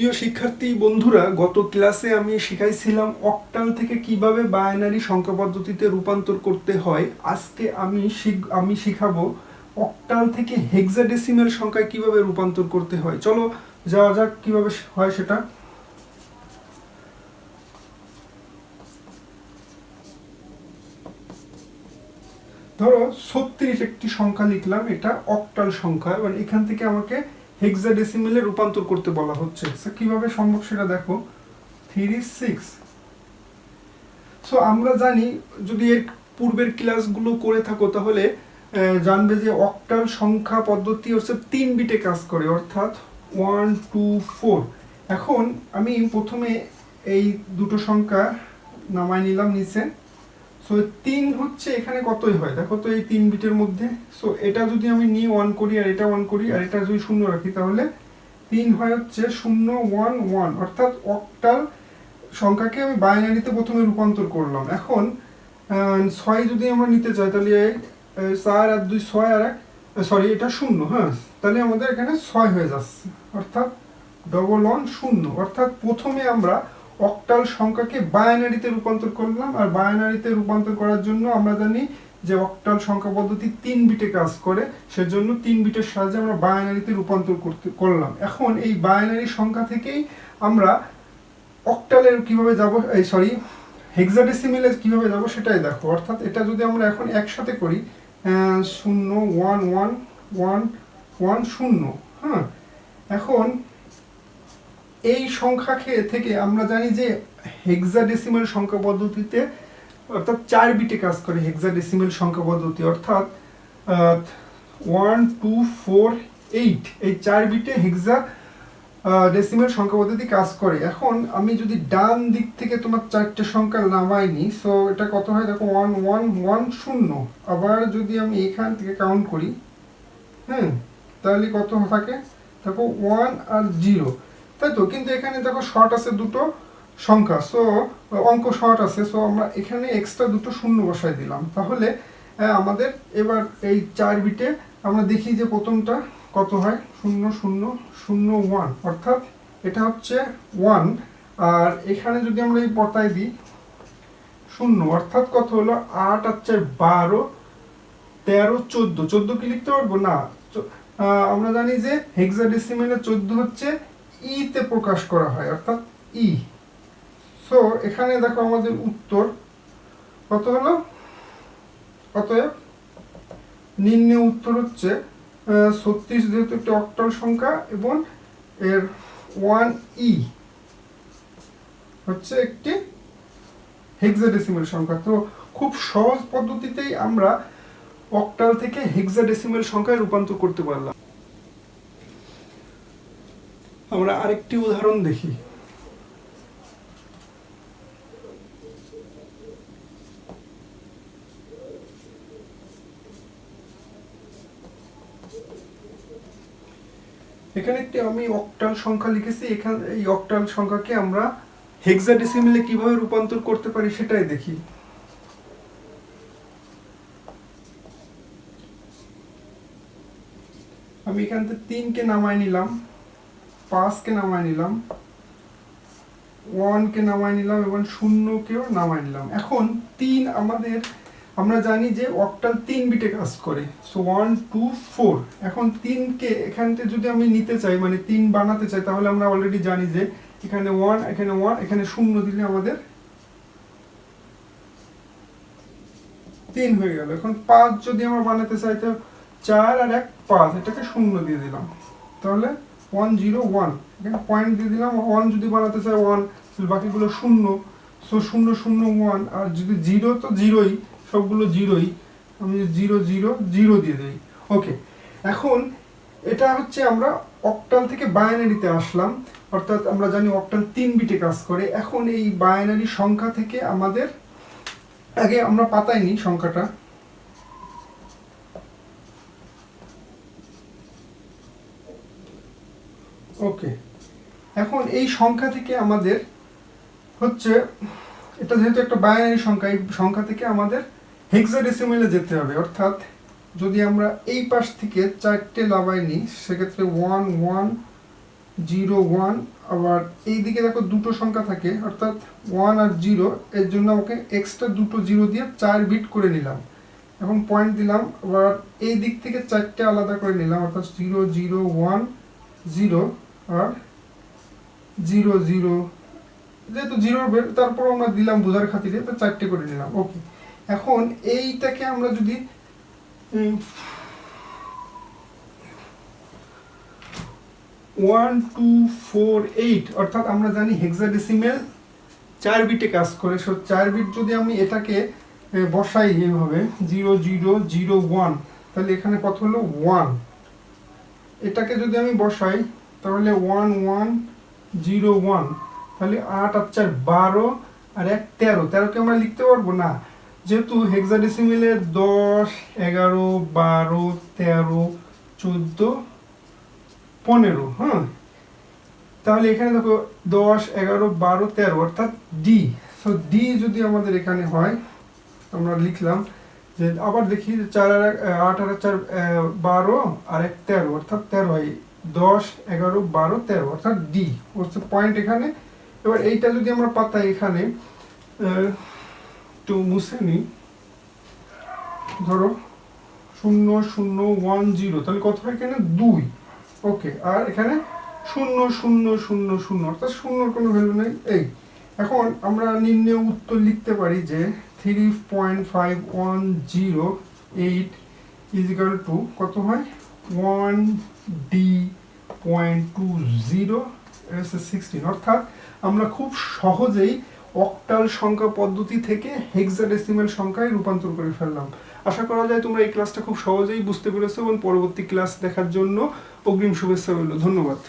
প্রিয় শিক্ষার্থী বন্ধুরা, গত ক্লাসে আমি শিখাইছিলাম অক্টাল থেকে কীভাবে বায়নারি সংখ্যা পদ্ধতিতে রূপান্তর করতে হয়। আজকে আমি আমি শিখাবো অক্টাল থেকে হেক্সাডেসিমেল সংখ্যায় কীভাবে রূপান্তর করতে হয়। চলো, যাওয়া যাক কীভাবে হয় সেটা। ধরো, ছত্রিশ একটি সংখ্যা লিখলাম, এটা অক্টাল সংখ্যা। এবং এখান থেকে আমাকে হেক্সাডেসিমেলে রূপান্তর করতে বলা হচ্ছে। So, কীভাবে সম্ভব সেটা দেখো। থ্রি সিক্স সো আমরা জানি যদি এর পূর্বের ক্লাসগুলো করে থাকো তাহলে জানবে যে অক্টাল সংখ্যা পদ্ধতি হচ্ছে তিন বিটে কাজ করে অর্থাৎ ওয়ান টু ফোর এখন আমি প্রথমে এই দুটো সংখ্যা নামায় নিলাম নিচে। সো তিন হচ্ছে এখানে কতই হয়? দেখো তো এই তিন বিটের মধ্যে। সো এটা যদি আমি নিয়ে ওয়ান করি আর এটা ওয়ান করি আর এটা যদি শূন্য রাখি, তাহলে তিন হয় হচ্ছে শূন্য ওয়ান ওয়ান অর্থাৎ অক্টাল সংখ্যাকে আমি বাইনারিতে প্রথমে রূপান্তর করলাম। এখন ছয় যদি আমরা নিতে চাই, তাহলে চার আর দুই ছয় আর এক সরি এটা শূন্য হ্যাঁ? তাহলে আমাদের এখানে ছয় হয়ে যাচ্ছে। অর্থাৎ ডবল ওয়ান শূন্য। অর্থাৎ প্রথমে আমরা অক্টাল সংখ্যাকে বায়নারিতে রূপান্তর করলাম, আর বায়নারিতে রূপান্তর করার জন্য আমরা জানি যে অক্টাল সংখ্যা পদ্ধতি তিন বিটে কাজ করে, সেজন্য তিন বিটের সাহায্যে আমরা বায়নারিতে রূপান্তর করতে, করলাম। এখন এই বায়নারি সংখ্যা থেকেই আমরা অক্টালের কীভাবে যাব, এই সরি হেক্সাডেসিমেলে কীভাবে যাব সেটাই দেখো। অর্থাৎ এটা যদি আমরা এখন একসাথে করি শূন্য ওয়ান ওয়ান ওয়ান ওয়ান শূন্য হ্যাঁ? এখন এই সংখ্যা খে- থেকে আমরা জানি যে হেক্সাডেসিমেল সংখ্যা পদ্ধতিতে অর্থাৎ চার বিটে কাজ করে হেক্সাডেসিমেল সংখ্যা পদ্ধতি। অর্থাৎ ওয়ান টু ফোর এইট এই চার বিটে হেক্সা ডেসিমেল সংখ্যা পদ্ধতি কাজ করে। এখন আমি যদি ডান দিক থেকে তোমার চারটে সংখ্যা নামাইনি সো এটা কত হয়? দেখো ওয়ান ওয়ান ওয়ান শূন্য। আবার যদি আমি এখান থেকে কাউন্ট করি হ্যাঁ তাহলে কত থাকে? দেখো ওয়ান আর জিরো তাই তো? কিন্তু এখানে দেখো শর্ট আছে দুটো সংখ্যা সো অঙ্ক শর্ট আছে সো আমরা এখানে এক্সট্রা দুটো শূন্য বসাই দিলাম। তাহলে আমাদের এবার এই চার বিটে আমরা দেখি যে প্রথমটা কত হয়? শূন্য শূন্য শূন্য ওয়ান অর্থাৎ এটা হচ্ছে ওয়ান আর এখানে যদি আমরা এই পতায় দিই, শূন্য, অর্থাৎ কত হলো? আট আর চার, বারো, তেরো, চোদ্দ। চোদ্দ কি লিখতে পারব? না আমরা জানি যে হেক্সাডেসিমেলে চোদ্দ হচ্ছে ই তে প্রকাশ করা হয়, অর্থাৎ ই। সো এখানে দেখো আমাদের উত্তর। কত হলো? অতএব, নিম্ন উত্তর হচ্ছে ছত্রিশ যেহেতু একটি অক্টাল সংখ্যা এবং এর ওয়ান ই হচ্ছে একটি হেক্সাডেসিমেল সংখ্যা। তো খুব সহজ পদ্ধতিতেই আমরা অক্টাল থেকে হেক্সাডেসিমেল সংখ্যায় রূপান্তর করতে পারলাম। আমরা আরেকটি উদাহরণ দেখি। এখানে একটি আমি অক্টাল সংখ্যা লিখেছি, এখানে, এই অক্টাল সংখ্যাকে আমরা হেক্সাডেসিমেলে কীভাবে রূপান্তর করতে পারি সেটাই দেখি। আমি এখান থেকে তিনকে নামায় নিলাম। পাঁচকে নামায় নিলাম ওয়ানকে নামায় নিলাম এবং শূন্যকেও নামায় নিলাম। এখন তিন আমাদের, আমরা জানি যে অক্টাল তিন বিটে কাজ করে সো ওয়ান টু ফোর এখন তিনকে এখান থেকে যদি আমি নিতে চাই মানে তিন বানাতে চাই, তাহলে আমরা অলরেডি জানি যে এখানে ওয়ান এখানে ওয়ান এখানে শূন্য দিলে আমাদের তিন হয়ে গেল। এখন পাঁচ যদি আমরা বানাতে চাই, তো চার আর এক পাঁচ, এটাকে শূন্য দিয়ে দিলাম। তাহলে ওয়ান জিরো ওয়ান এখানে পয়েন্ট দিয়ে দিলাম ওয়ান যদি বানাতে চাই ওয়ান বাকিগুলো শূন্য। সো শূন্য শূন্য ওয়ান আর যদি জিরো তো জিরোই সবগুলো জিরোই আমি জিরো জিরো জিরো দিয়ে দিই। ওকে এখন এটা হচ্ছে আমরা অক্টাল থেকে বায়নারিতে আসলাম। অর্থাৎ আমরা জানি অক্টাল তিন বিটে কাজ করে। এখন এই বায়নারি সংখ্যা থেকে আমাদের, আগে আমরা পাতায় নিই সংখ্যাটা ওকে এখন এই সংখ্যা থেকে আমাদের হচ্ছে, এটা যেহেতু একটা বাইনারি সংখ্যা, এই সংখ্যা থেকে আমাদের হেক্সাডেসিমেলে যেতে হবে। অর্থাৎ যদি আমরা এই পাশ থেকে চারটে লাভাই নিই, সেক্ষেত্রে ওয়ান ওয়ান জিরো ওয়ান আবার এই দিকে দেখো দুটো সংখ্যা থাকে, অর্থাৎ ওয়ান আর জিরো এর জন্য আমাকে এক্সট্রা দুটো জিরো দিয়ে চার বিট করে নিলাম। এখন পয়েন্ট দিলাম, আবার এই দিক থেকে চারটে আলাদা করে নিলাম, অর্থাৎ জিরো জিরো ওয়ান জিরো আর জিরো জিরো। যেহেতু জিরো বের, তারপর আমরা দিলাম বোঝার খাতিরে, তো চারটে করে নিলাম ওকে এখন এইটাকে আমরা যদি ওয়ান টু ফোর এইট অর্থাৎ আমরা জানি হেক্সাডেসিমেল চার বিটে কাজ করে সো চার বিট যদি আমি এটাকে বসাই এইভাবে জিরো জিরো জিরো ওয়ান তাহলে এখানে কত হলো? ওয়ান এটাকে যদি আমি বসাই, তাহলে ওয়ান ওয়ান জিরো ওয়ান। তাহলে আট আর চার বারো আর এক তেরো। তেরোকে আমরা লিখতে পারব না। যেহেতু হেক্সাডেসিমেলের দশ, এগারো, বারো, তেরো, চোদ্দ, পনেরো হ্যাঁ? তাহলে এখানে দেখো দশ, এগারো, বারো, তেরো, অর্থাৎ ডি সো ডি যদি আমাদের এখানে হয়, আমরা লিখলাম যে আবার দেখি চার আর আট আর চার বারো আর এক তেরো, অর্থাৎ তেরো হয় দশ, এগারো, বারো, তেরো, অর্থাৎ ডি হচ্ছে পয়েন্ট এখানে। এবার এইটা যদি আমরা পাতাই এখানে একটু মুছে নিই। ধরো, শূন্য শূন্য ওয়ান জিরো তাহলে কত হয় এখানে? দুই। ওকে আর এখানে শূন্য শূন্য শূন্য শূন্য, অর্থাৎ শূন্যর কোনো ভ্যালু নেই। এই, এখন আমরা নিম্নে উত্তর লিখতে পারি যে three point five one zero eight equal to কত হয়? D point two zero sixteen অর্থাৎ আমরা খুব সহজেই অক্টাল সংখ্যা পদ্ধতি থেকে হেক্সাডেসিমেল সংখ্যায় রূপান্তর করে ফেললাম। আশা করা যায় তোমরা এই ক্লাসটা খুব সহজেই বুঝতে পেরেছ এবং পরবর্তী ক্লাস দেখার জন্য অগ্রিম শুভেচ্ছা রইল। ধন্যবাদ।